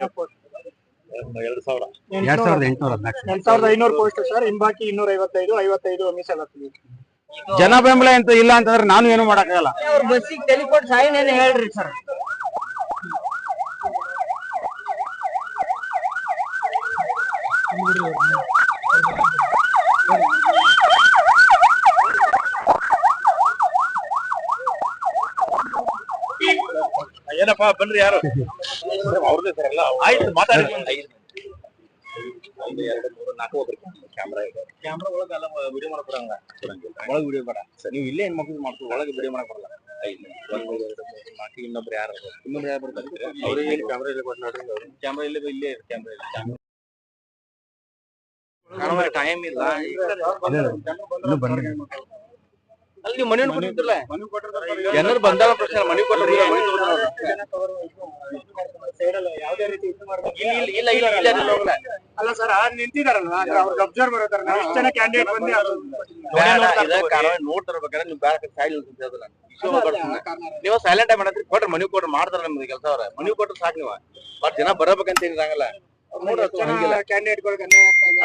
ಎರಡು ಸಾವಿರ ಎರಡ್ ಸಾವಿರದ ಎಂಟುನೂರ ಐನೂರು ಪೋಸ್ಟ್ ಸರ್ ಹಿಂಬಾಕಿ ಇನ್ನೂರ ಐವತ್ತೈದು ಐವತ್ತೈದು ಮೀಸಲಾತಿ ಜನ ಬೆಂಬಲ ಅಂತ ಇಲ್ಲ ಅಂತಂದ್ರೆ ನಾನು ಏನು ಮಾಡಕ್ಕಾಗಲ್ಲ. ಅವ್ರ ಬಸ್ಸಿಗೆ ಹೇಳ್ರಿ ಸರ್ ಏನಪ್ಪಾ ಬನ್ರಿ ಯಾರು? ಅವ್ರದೇ ಸರ್ ಎಲ್ಲ ಆಯ್ತು ಮಾತಾಡಿ ಐದು ಎರಡು ಮೂರು ನಾಲ್ಕು ಒಬ್ರು ಕ್ಯಾಮ್ರಾ ಇದೆ ಕ್ಯಾಮ್ರಾ ಒಳಗೆ ಎಲ್ಲ ವಿಡಿಯೋ ಮಾಡಕ್ ಬರಂಗ ಒಳಗೆ ವಿಡಿಯೋ ಬೇಡ ನೀವು ಇಲ್ಲೇ ಏನ್ ಮಕ್ಕಳು ಮಾಡ್ತೀವಿ ಒಳಗೆ ವಿಡಿಯೋ ಮಾಡಕ್ ಬರಲ್ಲ ಐದು ಒಂದು ಎರಡು ಮೂರು ನಾಲ್ಕು ಇನ್ನೊಬ್ರು ಯಾರು ಇನ್ನೊಬ್ರು ಯಾರು ಬರ್ತಾರೆ ಅವ್ರಿಗೆ ಕ್ಯಾಮ್ರಾ ಇಲ್ಲ ಕೊಟ್ಟು ನೋಡ್ರಿ ಕ್ಯಾಮ್ರಾ ಇಲ್ಲೇ ಇಲ್ಲೇ ಕ್ಯಾಮ್ರಾ ಇಲ್ಲ ಟೈಮ್ ಇಲ್ಲ ಇನ್ನು ಬಂದ್ರೆ ಅಲ್ಲಿ ನೀವು ಮನೆ ಕೊಟ್ಟಿದ್ರಲ್ಲ? ಜನರು ಬಂದಾಗ ಪ್ರಶ್ನೆ ಮನೆ ಮಾಡ್ಬೇಕು. ಇಲ್ಲ ಇಲ್ಲ ಇಲ್ಲ. ಇಲ್ಲ. ಅಲ್ಲ ಸರ್ ನಿಂತಿದಾರಲ್ಲ ಅವ್ರಿಗೆ ಅಬ್ಸರ್ವ್ ಇರ್ತಾರೆ ನಾವು ಜನ ಕ್ಯಾಂಡಿಡೇಟ್ ಬಂದು ನೀವು ಸೈಡ್ ನೀವು ಸೈಲೆಂಟ್ ಆಗಿ ಮಾಡತ್ರಿ ಕೊಟ್ರೆ ಮನಿ ಕೊಟ್ರೆ ಮಾಡ್ತಾರ ನಮ್ದು ಕೆಲಸ ಅವ್ರ ಮನಿ ಕೊಟ್ರ ಸಾಕು ನೀವು. ಬಟ್ ಜನ ಬರಬೇಕಂತ ಏನಿರಂಗಲ್ಲ. ನೋಡ್ರಿ ಅಷ್ಟು ಹಂಗಿಲ್ಲ. ಕ್ಯಾಂಡಿಡೇಟ್ಗಳಿಗೆ ಅಲ್ಲ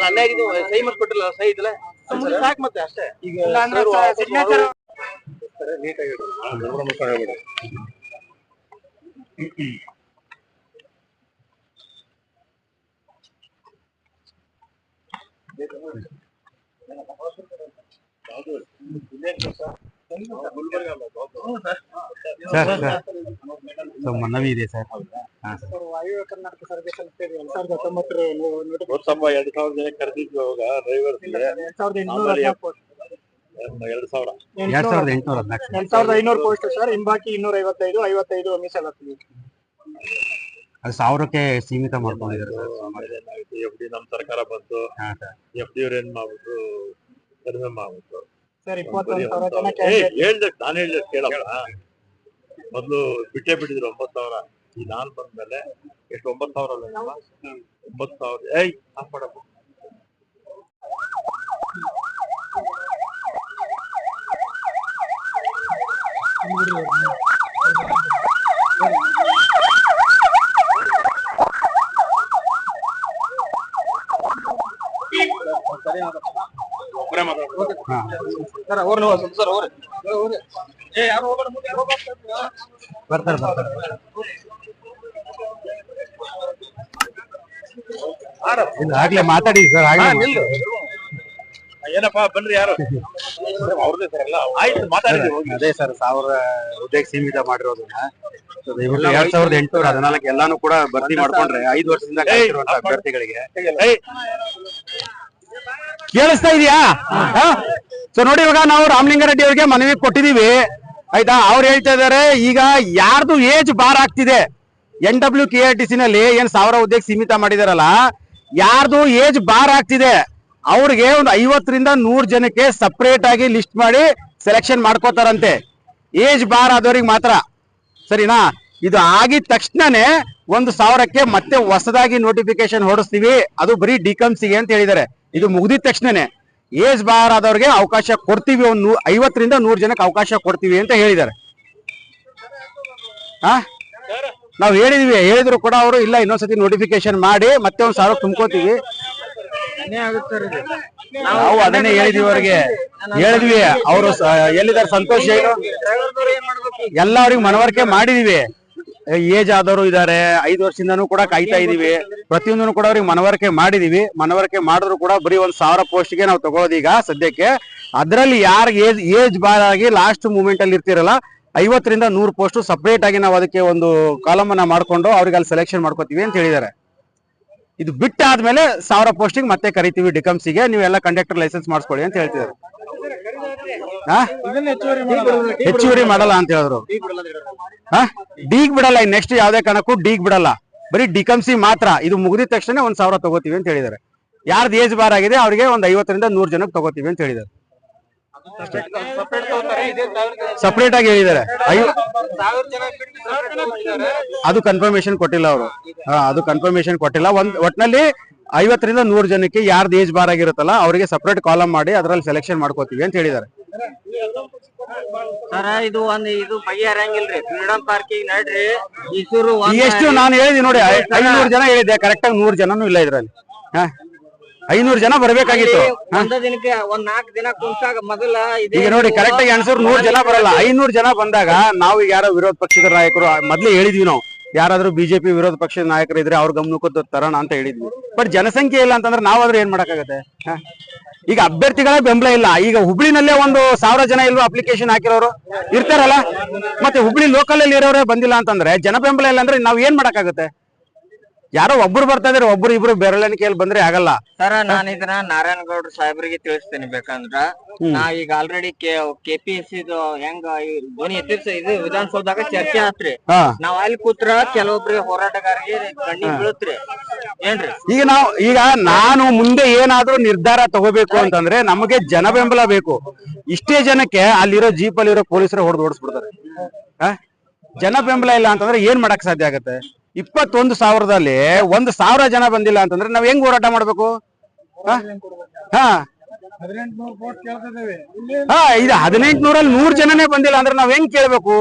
ಅಲ್ಲೇ ಆಗಿದ್ದು ಸಹಿ ಮಾಡಿ ಕೊಟ್ಟಿಲ್ಲ ಸಹಿ ಇದಿಲ್ಲ? ಸುಮ್ಮನೆ ಸಾಕು ಮತ್ತೆ ಅಷ್ಟೇ. ಈಗ ಇಲ್ಲ ಅಂದ್ರೆ ಸಿಗ್ನೇಚರ್ ನೀಟಾಗಿ ಗಡ್ಬಡ ಮುಚ್ಕೊಂಡು ಸರ್. ಸರ್ ಸೊ ಮನವಿ ಇದೆ ಸರ್. ಹಾ ಸರ್. ವಾಯು ಕರ್ನಾಟಕ ಸರ್ವಿಸ್ ಅಂತ ಹೇಳಿ ಎರಡ್ ಸಾವಿರದ ಹತ್ತೊಂಬತ್ತರ ಎರಡ್ ಸಾವಿರ ಜನ ಕರೆದಿದ್ವಿ ಅವಾಗ ಡ್ರೈವರ್ಸ್ ಎರಡ್ ಸಾವಿರದ ಎಂಟುನೂರ ಆಮೇಲೆ ಹದಿನಾಲ್ಕು post. ಎರಡ್ ಸಾವಿರ. ಎರಡ್ ಸಾವಿರದ ಎಂಟುನೂರ ಹದಿನಾಲ್ಕು. ಎಂಟ್ ಸಾವಿರದ ಐನೂರು ಪೋಸ್ಟ್ ಸರ್ ಹಿಂಬಾಕಿ ಇನ್ನೂರ ಐವತ್ತೈದು ಐವತ್ತೈದು ಮೀಸಲಾತಿ ಅದು ಸಾವಿರಕ್ಕೆ ಸೀಮಿತ ಮಾಡ್ಕೊಂಡಿದ್ದಾರೆ ಸರ್ ಆಮೇಲೆ ಏನಾಯ್ತು ಎಫ್ ಡಿ ನಮ್ ಸರ್ಕಾರ ಬಂತು. ಹಾ ಸರ್. ಎಫ್ ಡಿ ಅವ್ರು ಏನ್ ಮಾಡ್ಬಿಟ್ರು ಕಡಿಮೆ ಮಾಡ್ಬಿಟ್ರು. ಸರ್ ಇಪ್ಪತ್ತೊಂದು ಸಾವಿರ ಜನ ಏ, ಕ್ಯಾಂಡಿಡೇಟ್ ಹೇಳ್ದೆ ನಾನು ಹೇಳ್ದೆ ಕೇಳಪ್ಪ. ಮೊದ್ಲು ಬಿಟ್ಟೇ ಬಿಟ್ಟಿದ್ರು ಒಂಬತ್ತು ಸಾವಿರ. ಈ ನಾಲ್ ಬಂದ್ಮೇಲೆ ಎಷ್ಟು ಒಂಬತ್ತು ಸಾವಿರ ಅಲ್ಲ? ಒಂಬತ್ತು ಸಾವಿರ ಏಯ್ ಹಾ ಸರ್ ಅವ್ರು ಸರ್ ಅವ್ರು ಏ ಯಾರು ಹೋಗ್ಬೇಡ ಬರ್ತಾರೆ ಬರ್ತಾರೆ. ಇಲ್ಲ ಆಗ್ಲೇ ಮಾತಾಡಿ ಸರ್ ಆಗ್ಲೇ ಏನಪ್ಪಾ ಬನ್ರಿ ಯಾರು? ಅವ್ರದೇ ಸರ್ ಎಲ್ಲ. ಆಯ್ತು ಮಾತಾಡಿದ್ವಿ ಹೋಗಿ ಅದೇ ಸರ್ ಸಾವಿರ ಹುದ್ದೆಗೆ ಸೀಮಿತ ಮಾಡಿರೋದನ್ನ. ಎರಡ್ ಸಾವಿರದ ಎಂಟುನೂರ ಹದಿನಾಲ್ಕು ಎಲ್ಲಾನು ಕೂಡ ಭರ್ತಿ ಮಾಡ್ಕೊಂಡ್ರೆ ಐದು ವರ್ಷದಿಂದ ಕಾಯ್ತಿರುವಂತ ಅಭ್ಯರ್ಥಿಗಳಿಗೆ. ಕೇಳಿಸ್ತಾ ಇದೆಯಾ? ಸೊ ನೋಡಿ ಇವಾಗ ನಾವು ರಾಮಲಿಂಗಾರೆಡ್ಡಿ ಅವರಿಗೆ ಮನವಿ ಕೊಟ್ಟಿದೀವಿ. ಆಯ್ತಾ? ಅವ್ರು ಹೇಳ್ತಾ ಇದಾರೆ ಈಗ ಯಾರ್ದು ಏಜ್ ಬಾರ್ ಆಗ್ತಿದೆ? N W K R T C ನಲ್ಲಿ ಏನ್ ಸಾವಿರ ಹುದ್ದೆಗೆ ಸೀಮಿತ ಮಾಡಿದಾರಲ್ಲ ಯಾರ್ದು ಏಜ್ ಬಾರ್ ಆಗ್ತಿದೆ, ಅವ್ರಿಗೆ ಒಂದು ಐವತ್ತರಿಂದ ನೂರ್ ಜನಕ್ಕೆ ಸಪ್ರೇಟ್ ಆಗಿ ಲಿಸ್ಟ್ ಮಾಡಿ ಸೆಲೆಕ್ಷನ್ ಮಾಡ್ಕೋತಾರಂತೆ. ಏಜ್ ಬಾರ್ ಆದವ್ರಿಗೆ ಮಾತ್ರ. ಸರಿನಾ? ಇದು ಆಗಿದ ತಕ್ಷಣನೇ ಒಂದು ಸಾವಿರಕ್ಕೆ ಮತ್ತೆ ಹೊಸದಾಗಿ ನೋಟಿಫಿಕೇಶನ್ ಹೊಡಿಸ್ತೀವಿ ಅದು ಬರೀ ಡಿಕಮ್ಸಿಗೆ ಅಂತ ಹೇಳಿದ್ದಾರೆ. ಇದು ಮುಗಿದಿದ ತಕ್ಷಣನೇ. ಏಜ್ ಬಾರ್ ಆದವ್ರಿಗೆ ಅವಕಾಶ ಕೊಡ್ತೀವಿ, ಒಂದು ಐವತ್ತರಿಂದ ನೂರು ಜನಕ್ಕೆ ಅವಕಾಶ ಕೊಡ್ತೀವಿ ಅಂತ ಹೇಳಿದ್ದಾರೆ. ಹಾ ನಾವು ಹೇಳಿದ್ವಿ, ಹೇಳಿದ್ರು ಕೂಡ ಅವರು, ಇಲ್ಲ, ಇನ್ನೊಂದ್ಸತಿ ನೋಟಿಫಿಕೇಶನ್ ಮಾಡಿ, ಮತ್ತೆ ಒಂದ್ ಸಾವಿರ ತುಂಬ್ಕೋತೀವಿ. ನಾವು ಅದನ್ನೇ ಹೇಳಿದ್ವಿ ಅವ್ರಿಗೆ. ಹೇಳಿದ್ವಿ, ಅವರು ಎಲ್ಲಿದ್ದಾರೆ? ಸಂತೋಷ್ ಜೈನು ಎಲ್ಲ ಮನವರಿಕೆ ಮಾಡಿದೀವಿ. ಏಜ್ ಆದವರು ಇದಾರೆ ಐದು ವರ್ಷದಿಂದನೂ ಕೂಡ ಕಾಯ್ತಾ ಇದೀವಿ. ಪ್ರತಿಯೊಂದನ್ನು ಕೂಡ ಅವ್ರಿಗೆ ಮನವರಿಕೆ ಮಾಡಿದೀವಿ. ಮನವರಿಕೆ ಮಾಡಿದ್ರು ಕೂಡ ಬರೀ ಒಂದ್ ಸಾವಿರ ಪೋಸ್ಟ್ಗೆ ನಾವು ತಗೊಳ್ಳೋದು ಈಗ ಸದ್ಯಕ್ಕೆ. ಅದ್ರಲ್ಲಿ ಯಾರು ಏಜ್ ಏಜ್ ಬಾರ್ ಆಗಿ ಲಾಸ್ಟ್ ಮೂಮೆಂಟ್ ಅಲ್ಲಿ ಇರ್ತಿರಲ್ಲ ಐವತ್ತರಿಂದ ನೂರು ಪೋಸ್ಟ್ ಸಪ್ರೇಟ್ ಆಗಿ ನಾವು ಅದಕ್ಕೆ ಒಂದು ಕಾಲಮ್ ಅನ್ನ ಮಾಡ್ಕೊಂಡು ಅವ್ರಿಗೆ ಅಲ್ಲಿ ಸೆಲೆಕ್ಷನ್ ಮಾಡ್ಕೋತೀವಿ ಅಂತ ಹೇಳಿದ್ದಾರೆ. ಇದು ಬಿಟ್ಟಾದ್ಮೇಲೆ ಸಾವಿರ ಪೋಸ್ಟಿಂಗ್ ಮತ್ತೆ ಕರಿತೀವಿ ಡಿಕಮ್ಸಿಗೆ. ನೀವೆಲ್ಲ ಕಂಡಕ್ಟರ್ ಲೈಸೆನ್ಸ್ ಮಾಡಿಸ್ಕೊಳ್ಳಿ ಅಂತ ಹೇಳ್ತಿದ್ದಾರೆ. ಹೆಚ್ಚುವರಿ ಮಾಡಲ್ಲ ಅಂತ ಹೇಳಿದ್ರು. ಡೀಗ್ ಬಿಡಲ್ಲ. ನೆಕ್ಸ್ಟ್ ಯಾವ್ದೇ ಕಾರಣಕ್ಕೂ ಡೀಗ್ ಬಿಡಲ್ಲ. ಬರೀ ಡಿಕಮ್ಸಿ ಮಾತ್ರ. ಇದು ಮುಗಿದ ತಕ್ಷಣ ಒಂದ್ ಸಾವಿರ ತಗೋತೀವಿ ಅಂತ ಹೇಳಿದ್ದಾರೆ. ಯಾರ್ದು ಏಜ್ ಬಾರ್ ಆಗಿದೆ ಅವ್ರಿಗೆ ಒಂದ್ ಐವತ್ತರಿಂದ ನೂರ್ ಜನಕ್ಕೆ ತಗೋತೀವಿ ಅಂತ ಹೇಳಿದ್ದಾರೆ. ಸಪರೇಟ್ ಆಗಿ ಹೇಳಿದ್ದಾರೆ. ಅದು ಕನ್ಫರ್ಮೇಶನ್ ಕೊಟ್ಟಿಲ್ಲ ಅವರು. ಅದು ಕನ್ಫರ್ಮೇಶನ್ ಕೊಟ್ಟಿಲ್ಲ. ಒಂದ್ ಒಟ್ನಲ್ಲಿ ಐವತ್ತರಿಂದ ನೂರ್ ಜನಕ್ಕೆ ಯಾರ್ದು ಏಜ್ ಬಾರ್ ಆಗಿರುತ್ತಲ್ಲ ಅವರಿಗೆ ಸಪರೇಟ್ ಕಾಲಮ್ ಮಾಡಿ ಅದ್ರಲ್ಲಿ ಸೆಲೆಕ್ಷನ್ ಮಾಡ್ಕೋತೀವಿ ಅಂತ ಹೇಳಿದ್ದಾರೆ. ಸರ ಇದು ಒಂದ್ ಇದು ಬಗೆಹರಂಗಿಲ್ರಿ ಫ್ರೀಡಂ ಪಾರ್ಕಿಂಗ್ ನಡ್ರಿ. ಈಸೂರು ಎಷ್ಟು ನಾನು ಹೇಳಿದೀನಿ ನೋಡಿ ಐನೂರು ಜನ ಹೇಳಿದ್ದೆ ಕರೆಕ್ಟ್ ಆಗಿ ನೂರು ಜನನು ಇಲ್ಲ ಇದ್ರಲ್ಲಿ. ಹಾ? ಐನೂರು ಜನ ಬರ್ಬೇಕಾಗಿತ್ತು. ಒಂದ ದಿನಕ್ಕೆ ಒಂದ್ ನಾಲ್ಕು ದಿನ ಕುಂತಾಗ ಮೊದಲ ಈಗ ನೋಡಿ ಕರೆಕ್ಟ್ ಆಗಿ ಅನ್ಸೋರು ನೂರ್ ಜನ ಬರಲ್ಲ. ಐನೂರ್ ಜನ ಬಂದಾಗ ನಾವು ಯಾರೋ ವಿರೋಧ ಪಕ್ಷದ ನಾಯಕರು ಮೊದ್ಲೇ ಹೇಳಿದ್ವಿ ನಾವು. ಯಾರಾದ್ರೂ ಬಿಜೆಪಿ ವಿರೋಧ ಪಕ್ಷದ ನಾಯಕರು ಇದ್ರೆ ಅವ್ರ ಗಮನಕ್ಕೂ ತರೋಣ ಅಂತ ಹೇಳಿದ್ವಿ. ಬಟ್ ಜನಸಂಖ್ಯೆ ಇಲ್ಲ ಅಂತಂದ್ರೆ ನಾವಾದ್ರೂ ಏನ್ ಮಾಡಕ್ಕಾಗತ್ತೆ? ಈಗ ಅಭ್ಯರ್ಥಿಗಳ ಬೆಂಬಲ ಇಲ್ಲ. ಈಗ ಹುಬ್ಳಿನಲ್ಲೇ ಒಂದು ಸಾವಿರ ಜನ ಇಲ್ವಾ ಅಪ್ಲಿಕೇಶನ್ ಹಾಕಿರೋರು? ಇರ್ತಾರಲ್ಲ? ಮತ್ತೆ ಹುಬ್ಳಿ ಲೋಕಲ್ ಅಲ್ಲಿ ಇರೋರೇ ಬಂದಿಲ್ಲ ಅಂತಂದ್ರೆ ಜನ ಬೆಂಬಲ ಇಲ್ಲ ಅಂದ್ರೆ ನಾವ್ ಏನ್ ಮಾಡಕ್ಕಾಗತ್ತೆ? ಯಾರೋ ಒಬ್ರು ಬರ್ತಾ ಇದ್ರೆ ಒಬ್ರು ಇಬ್ರು ಬೆರಳೆಣಿಕೆಯಲ್ಲಿ ಬಂದ್ರೆ ಆಗಲ್ಲ. ಸರ ನಾನು ಇದನ್ನ ನಾರಾಯಣಗೌಡ ಸಾಹೇಬ್ರಿಗೆ ತಿಳಿಸ್ತೇನೆ ಬೇಕಂದ್ರ. ನಾ ಈಗ ಆಲ್ರೆಡಿ ಕೆ ಪಿ ಎಸ್ ಇದು ಹೆಂಗ ಈ ಧ್ವನಿ ಎತ್ತಿರ್ಸ ಇದು ವಿಧಾನಸೌಧದಾಗ ಚರ್ಚೆ ಆತ್ರಿ. ಹಾ. ನಾವ್ ಅಲ್ಲಿ ಕೂತ್ರ ಕೆಲವೊಬ್ರಿಗೆ ಹೋರಾಟಗಾರರಿಗೆ ಕಣ್ಣಿಗೆ ಬೀಳುತ್ರಿ. ಏನ್ರಿ? ಈಗ ನಾವು ಈಗ ನಾನು ಮುಂದೆ ಏನಾದ್ರೂ ನಿರ್ಧಾರ ತಗೋಬೇಕು ಅಂತಂದ್ರೆ ನಮಗೆ ಜನ ಬೆಂಬಲ ಬೇಕು. ಇಷ್ಟೇ ಜನಕ್ಕೆ ಅಲ್ಲಿರೋ ಜೀಪ್ ಅಲ್ಲಿರೋ ಪೊಲೀಸರು ಹೊಡೆದು ಓಡಿಸ್ಬಿಡ್ತಾರೆ. ಆ? ಜನ ಬೆಂಬಲ ಇಲ್ಲ ಅಂತಂದ್ರೆ ಏನ್ ಮಾಡಕ್ ಸಾಧ್ಯ ಆಗತ್ತೆ? ಇಪ್ಪತ್ತೊಂದು ಸಾವಿರದಲ್ಲಿ ಒಂದು ಸಾವಿರ ಜನ ಬಂದಿಲ್ಲ ಅಂತಂದ್ರೆ ನಾವ್ ಹೆಂಗ್ ಹೋರಾಟ ಮಾಡ್ಬೇಕು? ಹಾ? ಹಾ. ಇದು ಹದಿನೆಂಟುನೂರಲ್ಲಿ ನೂರ್ ಜನನೇ ಬಂದಿಲ್ಲ ಅಂದ್ರೆ ನಾವ್ ಹೆಂಗ್ ಕೇಳ್ಬೇಕು?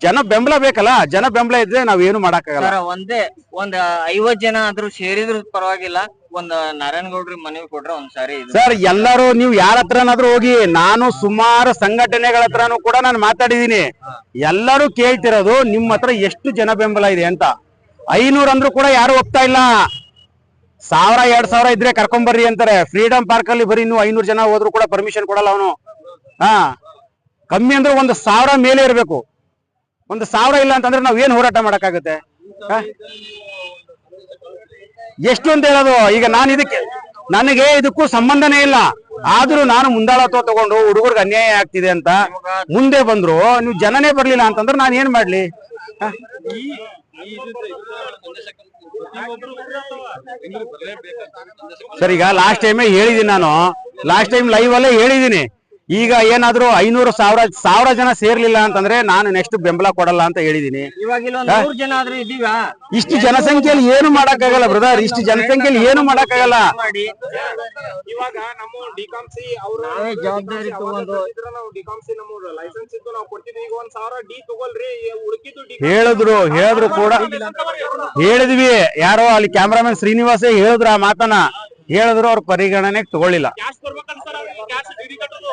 ಜನ ಬೆಂಬಲ ಬೇಕಲ್ಲ ಜನ ಬೆಂಬಲ ಇದ್ರೆ ನಾವ್ ಏನು ಮಾಡಕ್ಕಾಗಲ್ಲ. ಸರ ಒಂದೇ ಒಂದ್ ಐವತ್ ಜನ ಆದ್ರೂ ಸೇರಿದ್ರು ಪರವಾಗಿಲ್ಲ ಒಂದ್ ನಾರಾಯಣಗೌಡ್ರಿಗೆ ಮನವಿ ಕೊಟ್ರೆ ಒಂದ್ ಸಾರಿ ಇದು. ಸರ್ ಎಲ್ಲರೂ ನೀವು ಯಾರ ಹತ್ರನಾದ್ರೂ ಹೋಗಿ ನಾನು ಸುಮಾರು ಸಂಘಟನೆಗಳ ಹತ್ರನೂ ಕೂಡ ನಾನು ಮಾತಾಡಿದೀನಿ ಎಲ್ಲರೂ ಕೇಳ್ತಿರೋದು ನಿಮ್ಮ ಹತ್ರ ಎಷ್ಟು ಜನ ಬೆಂಬಲ ಇದೆ ಅಂತ. ಐನೂರು ಅಂದ್ರೂ ಕೂಡ ಯಾರು ಹೋಗ್ತಾ ಇಲ್ಲ. ಸಾವಿರ, ಎರಡ್ ಸಾವಿರ ಇದ್ರೆ ಕರ್ಕೊಂಬರ್ರಿ ಅಂತಾರೆ. ಫ್ರೀಡಂ ಪಾರ್ಕ್ ಅಲ್ಲಿ ಬರೀ ನೀವು ಐನೂರು ಜನ ಹೋದ್ರು ಕೂಡ ಪರ್ಮಿಷನ್ ಕೊಡಲ್ಲ ಅವನು. ಹಾ. ಕಮ್ಮಿ ಅಂದ್ರೆ ಒಂದು ಸಾವಿರ ಮೇಲೆ ಇರಬೇಕು. ಒಂದು ಸಾವಿರ ಇಲ್ಲ ಅಂತಂದ್ರೆ ನಾವ್ ಏನ್ ಹೋರಾಟ ಮಾಡಕ್ಕಾಗುತ್ತೆ? ಎಷ್ಟು ಅಂತ ಹೇಳೋದು? ಈಗ ನಾನು ಇದಕ್ಕೆ, ನನಗೆ ಇದಕ್ಕೂ ಸಂಬಂಧನೇ ಇಲ್ಲ. ಆದ್ರೂ ನಾನು ಮುಂದಾಳತ್ವ ತಗೊಂಡು ಹುಡುಗರ್ಗೆ ಅನ್ಯಾಯ ಆಗ್ತಿದೆ ಅಂತ ಮುಂದೆ ಬಂದ್ರು. ನೀವು ಜನನೇ ಬರ್ಲಿಲ್ಲ ಅಂತಂದ್ರೆ ನಾನು ಏನ್ ಮಾಡ್ಲಿ? ಸರ್ ಈಗ ಲಾಸ್ಟ್ ಟೈಮೇ ಹೇಳಿದೀನಿ ನಾನು. ಲಾಸ್ಟ್ ಟೈಮ್ ಲೈವ್ ಅಲ್ಲೇ ಹೇಳಿದೀನಿ ಈಗ ಏನಾದ್ರೂ ಐನೂರು ಸಾವಿರ ಸಾವಿರ ಜನ ಸೇರ್ಲಿಲ್ಲ ಅಂತಂದ್ರೆ ನಾನು ನೆಕ್ಸ್ಟ್ ಬೆಂಬಲ ಕೊಡಲ್ಲ ಅಂತ ಹೇಳಿದೀನಿ. ಇವಾಗ ಇಲ್ಲೊಂದ್ ನೂರ್ ಜನ ಆದ್ರೂ ಇದೀವ ಇಷ್ಟು ಜನಸಂಖ್ಯೆಯಲ್ಲಿ ಏನು ಮಾಡಕ್ಕಾಗಲ್ಲ ಬ್ರದರ್ ಇಷ್ಟು ಜನಸಂಖ್ಯೆಯಲ್ಲಿ ಏನು ಮಾಡಕ್ಕಾಗಲ್ಲ. ಹೇಳಿದ್ರು ಹೇಳಿದ್ರು ಕೂಡ ಹೇಳಿದ್ವಿ. ಯಾರೋ ಅಲ್ಲಿ ಕ್ಯಾಮ್ರಾಮನ್ ಶ್ರೀನಿವಾಸೇ ಹೇಳಿದ್ರು ಆ ಮಾತನ್ನ. ಹೇಳಿದ್ರು ಅವ್ರ ಪರಿಗಣನೆಗೆ ತಗೊಳ್ಳಿಲ್ಲ ಕ್ಯಾಶ್ ಕೊಡ್ಬೇಕಂತ ಸರ್ ಅವ್ರಿಗೆ ಕ್ಯಾಶ್ ಡಿ ಕಟ್ಟೋದು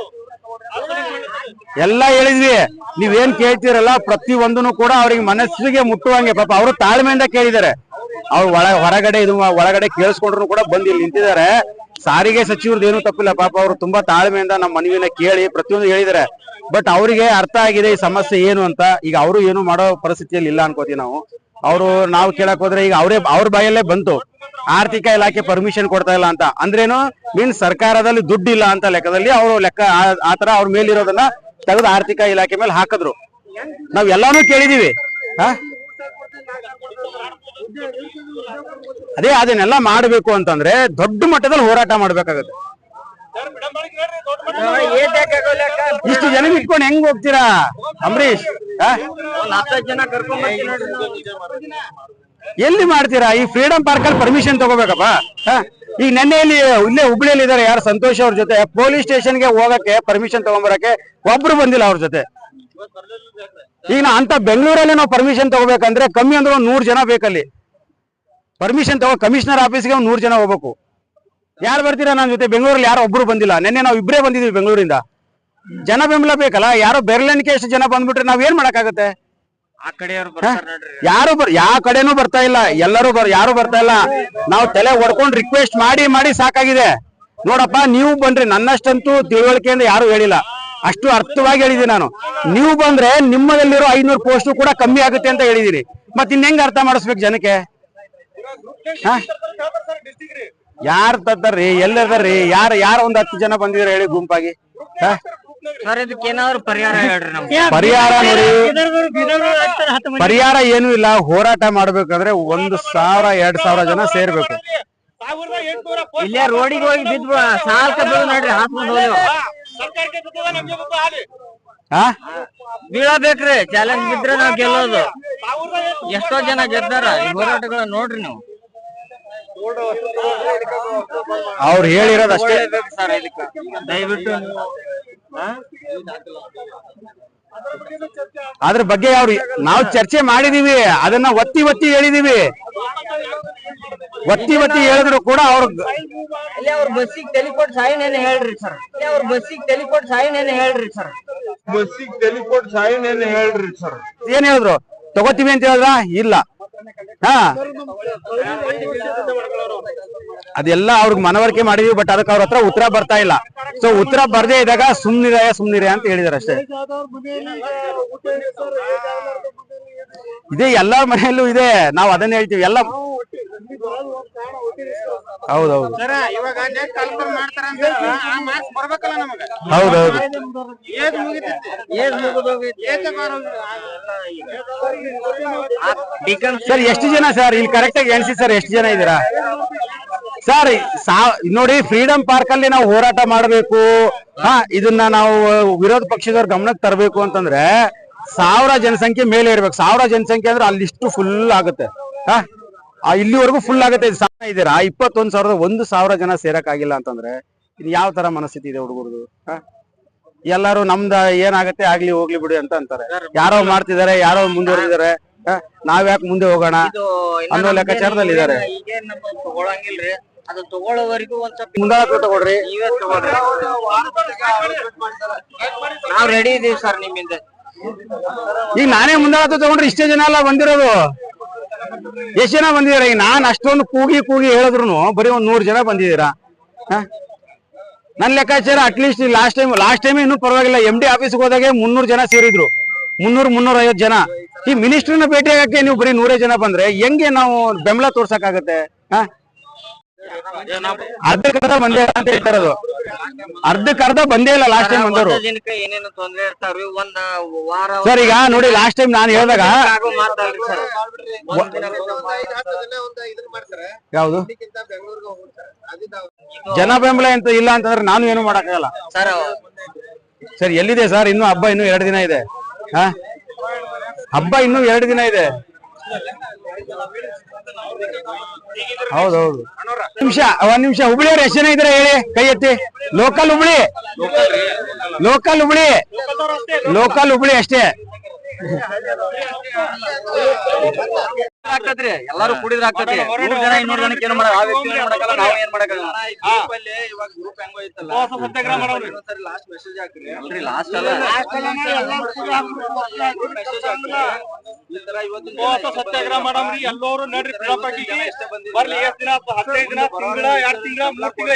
ಎಲ್ಲ ಹೇಳಿದ್ವಿ. ನೀವೇನ್ ಕೇಳ್ತೀರಲ್ಲ, ಪ್ರತಿ ಒಂದನು ಕೂಡ ಅವ್ರಿಗೆ ಮನಸ್ಸಿಗೆ ಮುಟ್ಟುವಂಗೆ, ಪಾಪ ಅವರು ತಾಳ್ಮೆಯಿಂದ ಕೇಳಿದ್ದಾರೆ. ಅವ್ರು ಒಳ, ಹೊರಗಡೆ ಇದು ಒಳಗಡೆ ಕೇಳಿಸ್ಕೊಂಡ್ರು ಕೂಡ ಬಂದು ಇಲ್ಲಿ ನಿಂತಿದ್ದಾರೆ. ಸಾರಿಗೆ ಸಚಿವರದ್ದು ಏನು ತಪ್ಪಿಲ್ಲ, ಪಾಪ ಅವರು ತುಂಬಾ ತಾಳ್ಮೆಯಿಂದ ನಮ್ಮ ಮನವಿನ ಕೇಳಿ ಪ್ರತಿಯೊಂದು ಹೇಳಿದ್ದಾರೆ. ಬಟ್ ಅವರಿಗೆ ಅರ್ಥ ಆಗಿದೆ ಈ ಸಮಸ್ಯೆ ಏನು ಅಂತ. ಈಗ ಅವರು ಏನು ಮಾಡೋ ಪರಿಸ್ಥಿತಿಯಲ್ಲಿ ಇಲ್ಲ ಅನ್ಕೋತೀವಿ ನಾವು. ಅವರು, ನಾವು ಕೇಳಕ್ ಹೋದ್ರೆ ಈಗ ಅವರೇ, ಅವ್ರ ಬಾಯಲ್ಲೇ ಬಂತು. ಆರ್ಥಿಕ ಇಲಾಖೆ ಪರ್ಮಿಷನ್ ಕೊಡ್ತಾ ಇಲ್ಲ ಅಂತ. ಅಂದ್ರೇನು ಮೀನ್ಸ್ ಸರ್ಕಾರದಲ್ಲಿ ದುಡ್ಡು ಇಲ್ಲ ಅಂತ ಲೆಕ್ಕದಲ್ಲಿ ಅವರು ಲೆಕ್ಕ ಆತರ ಅವ್ರ ಮೇಲಿರೋದನ್ನ ತೆಗೆದು ಆರ್ಥಿಕ ಇಲಾಖೆ ಮೇಲೆ ಹಾಕಿದ್ರು ನಾವ್ ಎಲ್ಲಾನು ಕೇಳಿದೀವಿ ಅದೇ ಅದನ್ನೆಲ್ಲ ಮಾಡಬೇಕು ಅಂತಂದ್ರೆ ದೊಡ್ಡ ಮಟ್ಟದಲ್ಲಿ ಹೋರಾಟ ಮಾಡ್ಬೇಕಾಗತ್ತೆ? ಇಷ್ಟು ಜನ ಇಟ್ಕೊಂಡು ಹೆಂಗ್ ಹೋಗ್ತೀರಾ ಅಂಬರೀಶ್. ಎಲ್ಲಿ ಮಾಡ್ತೀರಾ ಈ ಫ್ರೀಡಂ ಪಾರ್ಕ್ ಅಲ್ಲಿ ಪರ್ಮಿಷನ್ ತಗೋಬೇಕಪ್ಪ? ಈಗ ನೆನ್ನೆ ಇಲ್ಲಿ ಇಲ್ಲೇ ಹುಬ್ಳಿಯಲ್ಲಿ ಇದಾರೆ ಯಾರು? ಸಂತೋಷ್ ಅವ್ರ ಜೊತೆ. ಪೊಲೀಸ್ ಸ್ಟೇಷನ್ಗೆ ಹೋಗಕ್ಕೆ ಪರ್ಮಿಷನ್ ತಗೊಂಬರಕ್ಕೆ ಒಬ್ರು ಬಂದಿಲ್ಲ ಅವ್ರ ಜೊತೆ. ಈಗ ಅಂತ ಬೆಂಗಳೂರಲ್ಲಿ ನಾವು ಪರ್ಮಿಷನ್ ತಗೋಬೇಕಂದ್ರೆ ಕಮ್ಮಿ ಅಂದ್ರೆ ಒಂದ್ ನೂರ್ ಜನ ಬೇಕಲ್ಲಿ. ಪರ್ಮಿಷನ್ ತಗೋ ಕಮಿಷನರ್ ಆಫೀಸ್ಗೆ ಒಂದ್ ನೂರ್ ಜನ ಹೋಗ್ಬೇಕು. ಯಾರು ಬರ್ತೀರಾ ನನ್ನ ಜೊತೆ? ಬೆಂಗಳೂರಲ್ಲಿ ಯಾರು ಒಬ್ರು ಬಂದಿಲ್ಲ. ನಿನ್ನೆ ನಾವು ಇಬ್ಬರೇ ಬಂದಿದೀವಿ ಬೆಂಗಳೂರಿಂದ. ಜನ ಬೆಂಬಲ ಬೇಕಲ್ಲ? ಯಾರೋ ಬೆರಳೆಣಿಕೆ ಎಷ್ಟು ಜನ ಬಂದ್ಬಿಟ್ರೆ ನಾವ್ ಏನ್ ಮಾಡಕ್ಕಾಗತ್ತೆ? ಯಾರು ಬರ್ ಯಾವ ಕಡೆನೂ ಬರ್ತಾ ಇಲ್ಲ. ಎಲ್ಲರೂ ಬರ್ ಯಾರು ಬರ್ತಾ ಇಲ್ಲ. ನಾವು ತಲೆ ಹೊಡ್ಕೊಂಡು ರಿಕ್ವೆಸ್ಟ್ ಮಾಡಿ ಮಾಡಿ ಸಾಕಾಗಿದೆ. ನೋಡಪ್ಪ ನೀವು ಬನ್ರಿ ನನ್ನಷ್ಟಂತೂ ತಿಳುವಳಿಕೆಯಿಂದ ಯಾರು ಹೇಳಿಲ್ಲ. ಅಷ್ಟು ಅರ್ಥವಾಗಿ ಹೇಳಿದ್ದೀನಿ ನಾನು. ನೀವು ಬಂದ್ರೆ ನಿಮ್ಮದಲ್ಲಿರೋ ಐನೂರು ಪೋಸ್ಟ್ ಕೂಡ ಕಮ್ಮಿ ಆಗುತ್ತೆ ಅಂತ ಹೇಳಿದಿರಿ ಮತ್ ಇನ್ ಹೆಂಗ್ ಅರ್ಥ ಮಾಡಿಸ್ಬೇಕು ಜನಕ್ಕೆ? ಯಾರು ತದ್ದಾರ್ರಿ ಎಲ್ಲದಾರ್ರಿ ಯಾರ ಯಾರ ಒಂದ್ ಹತ್ತು ಜನ ಬಂದಿದ್ರೆ ಹೇಳಿ ಗುಂಪಾಗಿ? ಹಾ? ಸರ್ ಇದಕ್ಕೆ ಏನಾದ್ರು ಪರಿಹಾರ ಹೇಳ್ರಿ ನಮ್ಗೆ. ಪರಿಹಾರ ನೋಡಿ. ಪರಿಹಾರ ಏನು ಇಲ್ಲ. ಹೋರಾಟ ಮಾಡ್ಬೇಕಂದ್ರೆ ಒಂದ್ ಸಾವಿರ ಎರಡ್ ಸಾವಿರ ಜನ ಸೇರ್ಬೇಕು. ಇಲ್ಲೇ ರೋಡಿಗೆ ಹೋಗಿ ಬಿದ್ದು ಸಾಲ್ಕ ಬೀಳ್ ನೋಡ್ರಿ ಹಾಸ್ಕೊಂಡ್ ಹಾ ಬೀಳಬೇಕ್ರಿ ಚಾಲೆಂಜ್ ಬಿದ್ರೆ ನಾವ್ ಗೆಲ್ಲೋದು. ಎಷ್ಟೋ ಜನ ಗೆದ್ದಾರ ಈ ಹೋರಾಟಗಳ ನೋಡ್ರಿ ನೀವು. ಅವ್ರು ಹೇಳಿರೋದು ಅಷ್ಟೇ. ಸರ್ ಇದಕ್ಕ. ದಯವಿಟ್ಟು ನೀವು ಅದ್ರ ಬಗ್ಗೆ ಅವ್ರು ನಾವು ಚರ್ಚೆ ಮಾಡಿದೀವಿ ಅದನ್ನ ಒತ್ತಿ ಒತ್ತಿ ಹೇಳಿದೀವಿ. ಒತ್ತಿ ಒತ್ತಿ ಹೇಳಿದ್ರು ಕೂಡ ಅವ್ರ ಇಲ್ಲಿ ಅವ್ರ ಬಸ್ಸಿಗೆ ತೆಲಿಕೊಟ್ ಸಾಯಿನ್ ಏನ್ ಹೇಳ್ರಿ ಸರ್ ಅವ್ರ ಬಸ್ಸಿಗೆ ತೆಲಿಕೊಟ್ ಸಾಯಿನ್ ಏನ್ ಹೇಳ್ರಿ ಸರ್ ಬಸ್ಸಿಗೆ ತೆಲಿಕೊಟ್ ಸಾಯಿನ್ ಏನ್ ಹೇಳ್ರಿ ಸರ್ ಏನ್ ಹೇಳಿದ್ರು? ತಗೋತೀವಿ ಅಂತ ಹೇಳಿದ್ರ? ಇಲ್ಲ. ಹಾ. ಅದೆಲ್ಲ ಅವ್ರಿಗೆ ಮನವರಿಕೆ ಮಾಡಿದೀವಿ ಬಟ್ ಅದಕ್ಕೆ ಅವ್ರ ಹತ್ರ ಉತ್ತರ ಬರ್ತಾ ಇಲ್ಲ. ಸೊ ಉತ್ತರ ಬರ್ದೇ ಇದ್ದಾಗ ಸುಮ್ನಿರ ಸುಮ್ನಿರಯ ಅಂತ ಹೇಳಿದಾರೆ ಅಷ್ಟೇ. ಇದೆ. ಎಲ್ಲಾರ ಮನೆಯಲ್ಲೂ ಇದೆ. ನಾವ್ ಅದನ್ನ ಹೇಳ್ತೀವಿ. ಎಲ್ಲ ಹೌದೌದು. ಸರ ಇವಾಗ ನೆಟ್ ಕಲ್ಪರ್ ಮಾಡ್ತಾರ ಅಂತ ಆ ಮಾರ್ಕ್ಸ್ ಬರ್ಬೇಕಲ್ಲ ನಮಗ? ಹೌದೌದು. ಏಜ್ ಮುಗಿತೈತಿ ಮುಗಿದೋಗೈತಿ ಏಜ್ ಸರ್ ಎಷ್ಟು ಜನ ಸರ್? ಇಲ್ಲಿ ಕರೆಕ್ಟ್ ಆಗಿ ಎಣಿಸಿ ಸರ್ ಎಷ್ಟು ಜನ ಇದ್ದೀರಾ? ಸರ್ ಸಾ- ನೋಡಿ ಫ್ರೀಡಂ ಪಾರ್ಕ್ ಅಲ್ಲಿ ನಾವು ಹೋರಾಟ ಮಾಡಬೇಕು. ಹಾ ಇದನ್ನ ನಾವು ವಿರೋಧ ಪಕ್ಷದವ್ರ ಗಮನಕ್ಕೆ ತರಬೇಕು ಅಂತಂದ್ರೆ ಸಾವಿರ ಜನಸಂಖ್ಯೆ ಮೇಲೆ ಇರ್ಬೇಕು. ಸಾವಿರ ಜನಸಂಖ್ಯೆ ಅಂದ್ರೆ ಅಲ್ಲಿಷ್ಟು ಫುಲ್ ಆಗುತ್ತೆ. ಹಾ? ಇಲ್ಲಿವರೆಗೂ ಫುಲ್ ಆಗುತ್ತೆ ಸಾಧನ ಇದೀರಾ ಇದ್ದೀರಾ ಇಪ್ಪತ್ತೊಂದ್ ಸಾವಿರದ ಒಂದು ಸಾವಿರ ಜನ ಸೇರಕ್ ಆಗಿಲ್ಲ ಅಂತಂದ್ರೆ ಇನ್ ಯಾವ ತರ ಮನಸ್ಥಿತಿ ಇದೆ ಹುಡುಗರದು ಎಲ್ಲಾರು ನಮ್ದ ಏನಾಗತ್ತೆ ಆಗ್ಲಿ ಹೋಗ್ಲಿ ಬಿಡಿ ಅಂತ ಅಂತಾರೆ. ಯಾರೋ ಮಾಡ್ತಿದಾರೆ ಯಾರೋ ಮುಂದುವರೆದಿದ್ದಾರೆ ನಾವ್ ಯಾಕೆ ಮುಂದೆ ಹೋಗೋಣ ಇದು ಅನ್ನೋ ಲೆಕ್ಕಾಚಾರದಲ್ಲಿ ಇದಾರೆ. ಮುಂದಾಳತ್ವ ನೀವೇ ತಗೊಳ್ರಿ. ನಾವ್ ರೆಡಿ ಇದೀವಿ ಸರ್ ನಿಮ್ಮಿಂದ. ಈಗ ನಾನೇ ಮುಂದಾಳತ್ವ ತಗೊಂಡ್ರಿ ಇಷ್ಟೇ ಜನ ಎಲ್ಲ ಬಂದಿರೋದು. ಎಷ್ಟ್ ಜನ ಬಂದಿದ್ದೀರಾ? ಈಗ ನಾನು ಅಷ್ಟೊಂದು ಕೂಗಿ ಕೂಗಿ ಹೇಳಿದ್ರು ಬರೀ ಒಂದ್ ನೂರ್ ಜನ ಬಂದಿದ್ದೀರಾ? ಹ? ನನ್ ಲೆಕ್ಕಾಚಾರ at least last time last time ಇನ್ನೂ ಪರವಾಗಿಲ್ಲ. ಎಂ ಡಿ ಆಫೀಸ್ಗೆ ಹೋದಾಗೆ ಮುನ್ನೂರ್ ಜನ ಸೇರಿದ್ರು. ಮುನ್ನೂರ್, ಮುನ್ನೂರ ಐವತ್ ಜನ. ಈ ಮಿನಿಸ್ಟ್ರಿನ ಭೇಟಿ ಆಗಕ್ಕೆ ನೀವು ಬರೀ ನೂರೇ ಜನ ಬಂದ್ರೆ ಹೆಂಗೆ ನಾವು ಬೆಂಬಲ ತೋರ್ಸಕ್ಕಾಗತ್ತೆ? ಹ? ಅರ್ಧಕ್ಕರ್ಧ ಬಂದೇ ಇಲ್ಲ ಅಂತ ಹೇಳ್ತಾರೆ ಅದು ಅರ್ಧಕ್ಕೆ ಅರ್ಧ ಬಂದೇ ಇಲ್ಲ ಲಾಸ್ಟ್ ಟೈಮ್ ಬಂದವರು ಒಂದ್ ದಿನಕ್ಕೆ ಏನೇನು ತೊಂದ್ರೆ ಇರ್ತಾವ್ರಿ? ಒಂದ್ ವಾರ ಸರ್ ಈಗ ನೋಡಿ ಲಾಸ್ಟ್ ಟೈಮ್ ನಾನು ಹೇಳಿದಾಗ ಆಗೋ ಮಾತಲ್ರಿ ಸರ್ ಯಾವುದು? ಜನ ಬೆಂಬಲ ಅಂತ ಇಲ್ಲ ಅಂತಂದ್ರೆ ನಾನು ಏನು ಮಾಡಕ್ಕಾಗಲ್ಲ. ಸರ್ ಸರ್ ಎಲ್ಲಿದೆ ಸರ್ ಇನ್ನು ಹಬ್ಬ ಇನ್ನು ಎರಡು ದಿನ ಇದೆ. ಹಾ? ಹಬ್ಬ ಇನ್ನು ಎರಡು ದಿನ ಇದೆ. ಹೌದೌದು. ನಿಮಿಷ ಒಂದ್ ನಿಮಿಷ. ಹುಬ್ಳಿಯವ್ರು ಎಷ್ಟು ಜನ ಇದ್ರೆ ಹೇಳಿ? ಕೈ ಎತ್ತಿ. Local Hubli. Local Hubli. Local Hubli ಅಷ್ಟೇ. ಆಗ್ತದ್ರಿ ಎಲ್ಲಾರು ಕುಡಿದ್ರ ಆಗ್ತದೆ. ನೂರ್ ಜನ ಇನ್ನೂರ್ ಜನಕ್ಕೆ ಏನು ಮಾಡಲ್ಲ ಆ ವ್ಯಕ್ತಿ ಏನು ಮಾಡಕ್ಕಲ್ಲ ನಾವು ಏನ್ ಮಾಡಕ್ಕಲ್ಲ ಅಲ್ರಿ ಲಾಸ್ಟ್ ಅಲ್ಲ. ಸತ್ಯಾಗ್ರಹ ಮಾಡಮ್ರಿ ಎಲ್ಲರೂ ನಡ್ರಿ ಬರ್ಲಿ ಎಷ್ಟ್ ದಿನ? ಹದಿನೈದು ದಿನ ತಿಂಗಳ ಎರಡ್ ತಿಂಗಳ ಮೂರ್ ತಿಂಗಳ